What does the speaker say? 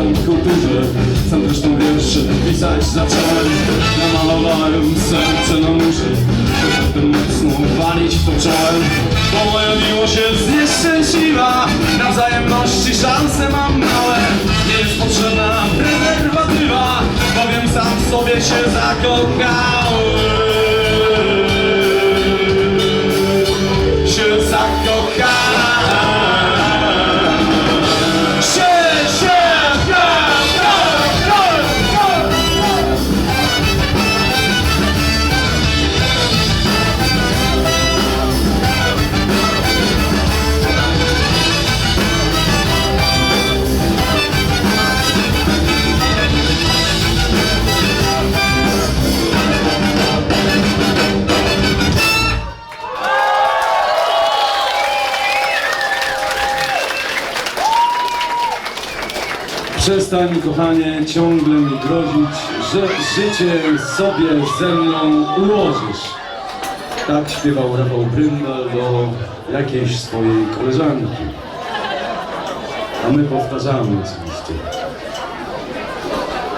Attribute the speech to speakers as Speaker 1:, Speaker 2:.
Speaker 1: tam w kulturze. Sam zresztą wiersze pisać zacząłem. Namalowałem serce na murze Potem mocno walić to czołem Bo moja miłość jest nieszczęśliwa Na wzajemności szanse mam małe. Nie jest potrzebna prezerwatywa Bowiem sam w sobie się zakochałem Przestań, kochanie, ciągle mi grozić, że życie sobie ze mną ułożysz. Tak śpiewał Rafał Bryndal do jakiejś swojej koleżanki. A my powtarzamy.